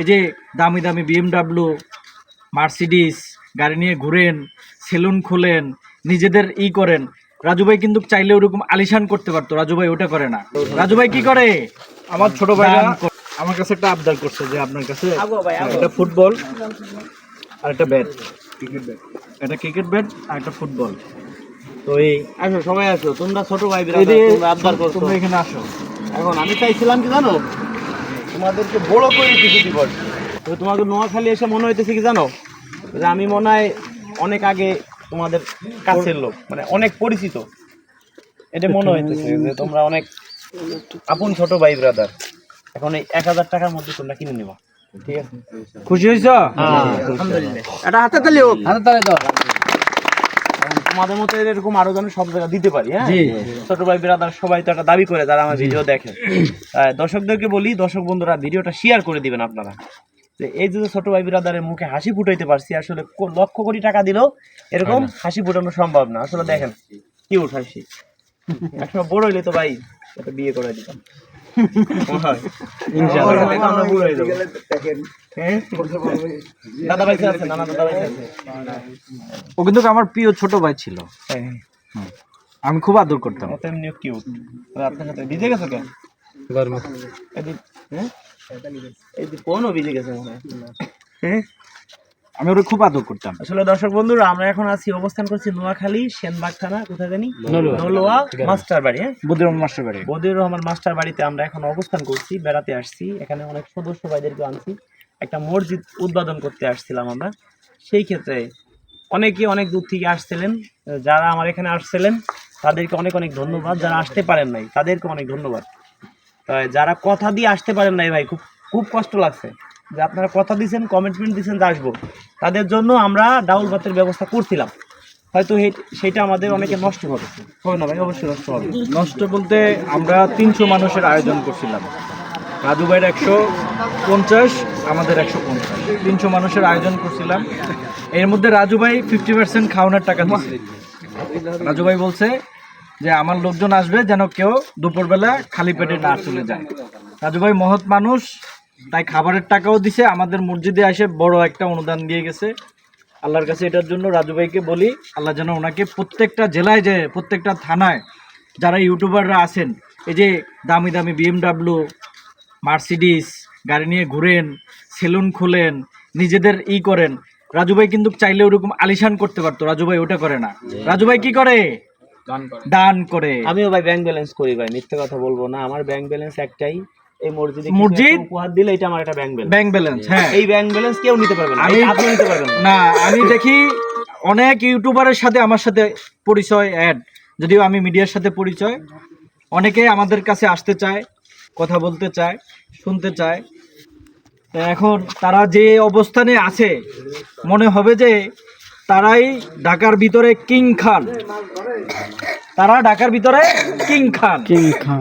এই যে দামি দামি বিএমডাব্লিউ মার্সিডিস গাড়ি নিয়ে ঘুরেন সেলুন খুলেন নিজেদের ই করেন। রাজু ভাই কিন্তু চাইলে ওরকম আলিশান করতে পারতো রাজু ভাই ওটা করে না। রাজু ভাই কি করে? আমার ছোট ভাই আমার কাছে একটা আবদার করছে যে আপনার কাছে একটা ফুটবল আর একটা ব্যাট ক্রিকেট ব্যাট একটা ক্রিকেট ব্যাট আর একটা ফুটবল। তো এই আসো সবাই আসো। তোমরা ছোট ভাই তোমরা আবদার করছ। তোমরা এখানে আসো। এখন আমি চাইছিলাম কি জানো? তোমাদেরকে বড় করে কিছু দিব। তো তোমাকে নোয়াখালী এসে মনে হইতেছে কি জানো? যে আমি মনে হয় অনেক আগে তোমাদের কাছের লোক মানে অনেক পরিচিত। এটা মনে হইতেছে যে তোমরা অনেক আপন ছোট ভাই ব্রাদার এখন এই এক হাজার টাকার মধ্যে তোমরা কিনে নিবা। ঠিক আছে? খুশি হয়েছ আলহামদুলিল্লাহ। এটা হাতে তালি হোক। হাতে তালে দাও। তোমাদের মতো এরকম আরও যেন সব জায়গা দিতে পারি হ্যাঁ? ছোট ভাই বিরাদার সবাই তো একটা দাবি করে যারা আমার ভিডিও দেখে। দর্শকদেরকে বলি দর্শক বন্ধুরা ভিডিওটা শেয়ার করে দিবেন আপনারা। যে এই যে ছোট ভাই বিরাদারের মুখে হাসি ফুটাইতে পারছি আসলে লক্ষ কোটি টাকা দিলেও এরকম হাসি ফুটানো সম্ভব না। আসলে দেখেন কি উঠ হাসি। একসময় বড় হইলে তো ভাই বিয়ে করে দিতাম। হয়। হয়ে। হ্যাঁ? ও কিন্তু আমার প্রিয় ছোট ভাই ছিল। হ্যাঁ আমি খুব আদর করতাম। এমনি কিউট আপনার সাথে ভিজে গেছো কেন? হ্যাঁ? এই যে কোনও ভিজে গেছে মনে হয়। হ্যাঁ? আমি ওরা খুব আদর করতাম। আসলে দর্শক বন্ধুরা আমরা এখন আছি অবস্থান করছি নোয়াখালী সেনবাগ থানা কোথায় জানি? নলোয়া। মাস্টার বাড়ি হ্যাঁ? বুদ্ধিরাম মাস্টার বাড়ি। বদিউর রহমান মাস্টার বাড়িতে আমরা এখন অবস্থান করছি বেড়াতে আসছি। এখানে অনেক সদস্য ভাইদেরকে আনছি। একটা মসজিদ উদ্বোধন করতে আসছিলাম আমরা। সেই ক্ষেত্রে অনেকে অনেক দূর থেকে আসছিলেন যারা আমার এখানে আসছিলেন তাদেরকে অনেক অনেক ধন্যবাদ। যারা আসতে পারেন নাই তাদেরকে অনেক ধন্যবাদ। তাই যারা কথা দিয়ে আসতে পারেন নাই ভাই খুব খুব কষ্ট লাগছে। যে আপনারা কথা দিয়েছেন কমিটমেন্ট দিয়েছেন যে আসব। তাদের জন্য আমরা ডাউল ভাতের ব্যবস্থা করছিলাম। হয়তো সেটা আমাদের অনেকে নষ্ট হবে। হবে না ভাই, অবশ্যই নষ্ট হবে। নষ্ট বলতে আমরা তিনশো মানুষের আয়োজন করছিলাম। রাজু ভাইয়ের একশো পঞ্চাশ, আমাদের একশো পঞ্চাশ। তিনশো মানুষের আয়োজন করছিলাম। এর মধ্যে রাজু ভাই ফিফটি পার্সেন্ট খাওয়ানোর টাকা দিচ্ছে রাজু ভাই বলছে যে, আমার লোকজন আসবে যেন কেউ দুপুরবেলা খালি পেটে না চলে যায়। রাজু ভাই মহৎ মানুষ তাই খাবারের টাকাও দিছে আমাদের মসজিদে এসে বড় একটা অনুদান দিয়ে গেছে। আল্লাহর কাছে এটার জন্য রাজু ভাইকে বলি আল্লাহ যেন ওনাকে প্রত্যেকটা জেলায় যে প্রত্যেকটা থানায় যারা ইউটিউবাররা আছেন এই যে দামি দামি বিএমডাব্লিউ মার্সিডিস গাড়ি নিয়ে ঘুরেন সেলুন খুলেন নিজেদের ই করেন রাজু ভাই কিন্তু চাইলে ওরকম আলিশান করতে পারতো রাজু ভাই ওটা করে না। রাজু ভাই কি করে? দান করে। আমিও ভাই ব্যাংক ব্যালেন্স করি ভাই মিথ্যে কথা বলব না আমার ব্যাংক ব্যালেন্স একটাই এই মসজিদে মসজিদ? উপহার দিলে এটা আমার একটা ব্যাংক ব্যালেন্স ব্যাংক ব্যালেন্স হ্যাঁ। এই ব্যাংক ব্যালেন্স কেউ নিতে পারবে না। আমি- আপনি নিতে পারবেন না। না আমি দেখি অনেক ইউটিউবারের সাথে আমার সাথে পরিচয় অ্যাড যদিও আমি মিডিয়ার সাথে পরিচয়। অনেকে আমাদের কাছে আসতে চায় কথা বলতে চায় শুনতে চায়। এখন তারা যে অবস্থানে আছে মনে হবে যে তারাই ঢাকার ভিতরে কিং খান। তারা ঢাকার ভিতরে কিং খান।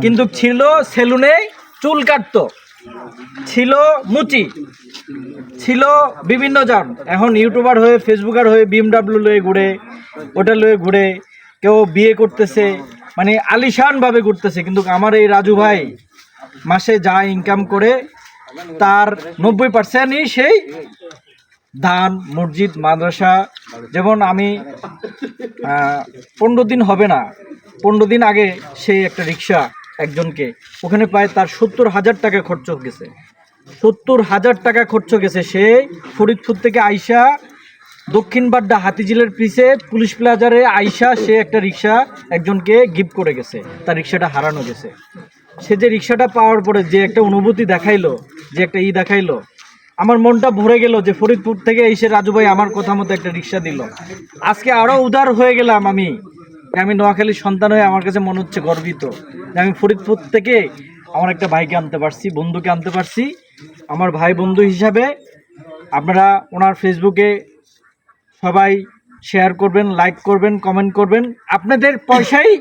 কিন্তু ছিল সেলুনে চুল কাটতো। ছিল মুচি। ছিল বিভিন্ন জন। এখন ইউটিউবার হয়ে, ফেসবুকার হয়ে বিএমডাব্লিউ লয়ে ঘুরে ওটা লয়ে ঘুরে, কেউ বিয়ে করতেছে মানে আলিশান ভাবে ঘুরতেছে। কিন্তু আমার এই রাজু ভাই মাসে যা ইনকাম করে, তার নব্বই পার্সেন্টই সেই দান, মসজিদ, মাদ্রাসা। যেমন আমি পনেরো দিন হবে না। পনেরো দিন আগে সেই একটা রিক্সা একজনকে। ওখানে প্রায় তার সত্তর হাজার টাকা খরচ গেছে। সত্তর হাজার টাকা খরচ গেছে সে ফরিদপুর থেকে আইসা দক্ষিণ বাড্ডা হাতিঝিলের পিছে পুলিশ প্লাজারে আইসা সে একটা রিক্সা একজনকে গিফট করে গেছে। তার রিক্সাটা হারানো গেছে। সে যে রিক্সাটা পাওয়ার পরে যে একটা অনুভূতি দেখাইলো, যে একটা ই দেখাইলো, আমার মনটা ভরে গেল যে ফরিদপুর থেকে এসে রাজু ভাই আমার কথা মতো একটা রিক্সা দিল। আজকে আরও উদার হয়ে গেলাম আমি। আমি নোয়াখালীর সন্তান হয়ে আমার কাছে মনে হচ্ছে গর্বিত। আমি ফরিদপুর থেকে আমার একটা ভাইকে আনতে পারছি, বন্ধুকে আনতে পারছি। আমার ভাই বন্ধু হিসাবে আপনারা ওনার ফেসবুকে সবাই শেয়ার করবেন লাইক করবেন কমেন্ট করবেন। আপনাদের পয়সাই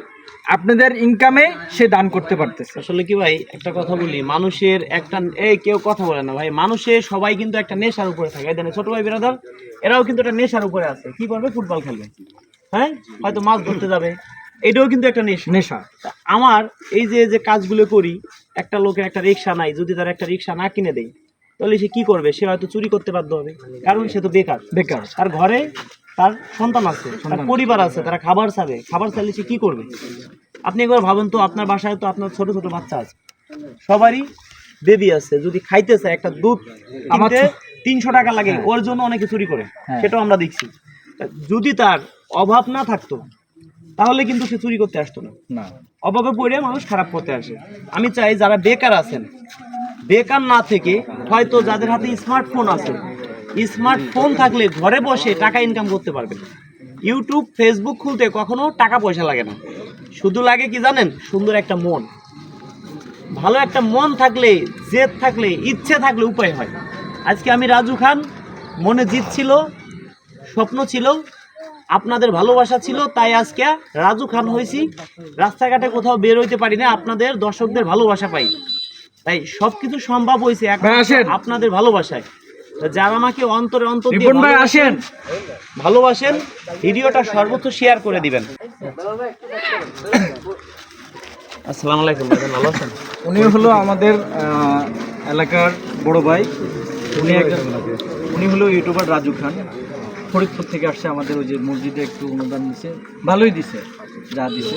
আপনাদের ইনকামে সে দান করতে পারতেছে। আসলে কি ভাই, একটা কথা বলি, মানুষের একটা, এই কেউ কথা বলে না ভাই। মানুষের সবাই কিন্তু একটা নেশার উপরে থাকে ছোট ভাই বিরাদার, এরাও কিন্তু একটা নেশার উপরে আছে। কি করবে ফুটবল খেলবে। হ্যাঁ? হয়তো মাছ ধরতে যাবে। এটাও কিন্তু একটা নেশা। নেশা। আমার এই যে যে কাজগুলো করি একটা লোকের একটা রিক্সা নাই যদি তার একটা রিক্সা না কিনে দেয় তাহলে সে কি করবে? সে হয়তো চুরি করতে বাধ্য হবে। কারণ সে তো বেকার। বেকার। তার ঘরে তার সন্তান আছে তার পরিবার আছে তারা খাবার চাবে খাবার চাইলে সে কি করবে? আপনি একবার ভাবেন তো আপনার বাসায় তো আপনার ছোট ছোট বাচ্চা আছে। সবারই বেবি আছে। যদি খাইতে চায় একটা দুধ ছো- তিনশো টাকা লাগে। হ্যাঁ। ওর জন্য অনেকে চুরি করে। হ্যাঁ। সেটাও আমরা দেখছি। যদি তার অভাব না থাকতো তাহলে কিন্তু সে চুরি করতে আসতো না। না। অভাবে পড়ে মানুষ খারাপ করতে আসে। আমি চাই যারা বেকার আছেন বেকার না থেকে হয়তো যাদের হাতে স্মার্টফোন আছে স্মার্টফোন থাকলে ঘরে বসে টাকা ইনকাম করতে পারবেন। ইউটিউব ফেসবুক খুলতে কখনো টাকা পয়সা লাগে না। শুধু লাগে কি জানেন? সুন্দর একটা মন। ভালো একটা মন থাকলে জেদ থাকলে ইচ্ছে থাকলে উপায় হয়। আজকে আমি রাজু খান মনে জিত ছিল স্বপ্ন ছিল আপনাদের ভালোবাসা ছিল তাই আজকে রাজু খান হয়েছি। রাস্তাঘাটে কোথাও বের হইতে পারি না আপনাদের দর্শকদের ভালোবাসা পাই। তাই সবকিছু সম্ভব হয়েছে। আপনাদের ভালোবাসায়। যারা আমাকে অন্তরে অন্তর ভাই আসেন। ভালোবাসেন ভিডিওটা সর্বোচ্চ শেয়ার করে দিবেন। আসসালামু আলাইকুম ভাই ভালো আছেন? উনি হলো আমাদের এলাকার বড় ভাই। উনি একজন উনি হলো ইউটিউবার রাজু খান। ফরিদপুর থেকে আসছে আমাদের ওই যে মসজিদে একটু অনুদান দিছে। ভালোই দিছে যা দিছে।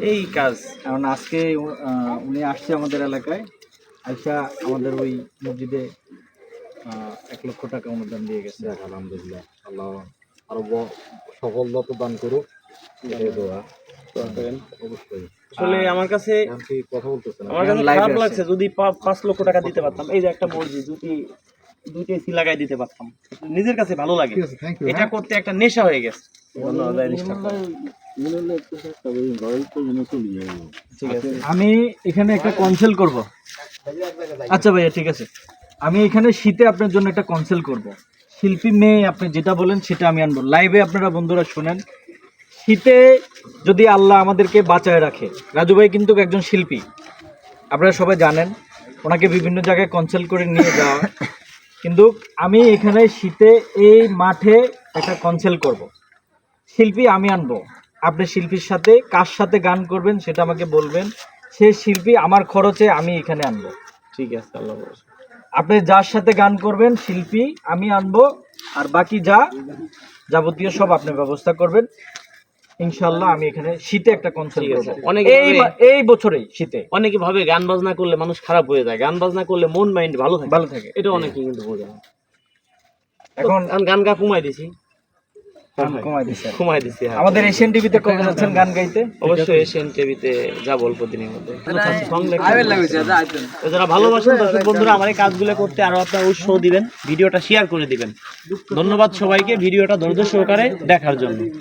এই কাজ। কারণ আজকে উনি আসছে আমাদের এলাকায় আইসা আমাদের ওই মসজিদে এক লক্ষ টাকা অনুদান দিয়ে গেছে। আলহামদুলিল্লাহ আল্লাহ আরও ব- সফলতা দান করুক এটাই দোয়া। আসলে আমার কাছে কথা বলতেছেন আমার কাছে খারাপ লাগছে যদি পাঁচ লক্ষ টাকা দিতে পারতাম। এই যে একটা মসজিদ যদি দুইটা এসি লাগাই দিতে পারতাম। নিজের কাছে ভালো লাগে। এটা করতে একটা নেশা হয়ে গেছে। আমি এখানে একটা কনসেল করব। আচ্ছা ভাইয়া ঠিক আছে। আমি এখানে শীতে আপনার জন্য একটা কনসেল করব। শিল্পী মেয়ে আপনি যেটা বলেন সেটা আমি আনব। লাইভে আপনারা বন্ধুরা শোনেন। শীতে যদি আল্লাহ আমাদেরকে বাঁচায় রাখে রাজু ভাই কিন্তু একজন শিল্পী। আপনারা সবাই জানেন ওনাকে বিভিন্ন জায়গায় কনসাল্ট করে নিয়ে যাওয়া। কিন্তু আমি এখানে শীতে এই মাঠে একটা কনসাল্ট করব। শিল্পী আমি আনব। আপনি শিল্পীর সাথে কার সাথে গান করবেন সেটা আমাকে বলবেন। সে শিল্পী আমার খরচে আমি এখানে আনব। ঠিক আছে আল্লাহ আপনি যার সাথে গান করবেন শিল্পী আমি আনব। আর বাকি যা যাবতীয় সব আপনি ব্যবস্থা করবেন। ইনশাল্লাহ আমি এখানে শীতে একটা কনসার্ট করব। অনেকে এই এই বছরেই শীতে। অনেকে ভাবে গান বাজনা করলে মানুষ খারাপ হয়ে যায়। গান বাজনা করলে মন মাইন্ড ভালো থাকে। ভালো থাকে। এটা অনেকে কিন্তু বোঝে না। এখন গান গা কমাই দিছি। হ্যাঁ। আমাদের এশিয়ান টিভিতে কবে যাচ্ছেন গান গাইতে? অবশ্যই এশিয়ান টিভিতে যাব অল্প দিনের মধ্যে। Song লেখা- তো যারা ভালোবাসেন দর্শক বন্ধুরা আমার এই কাজগুলো করতে আরও আপনার উৎসাহ দিবেন ভিডিওটা শেয়ার করে দিবেন। ধন্যবাদ সবাইকে ভিডিওটা ধৈর্য সহকারে দেখার জন্য।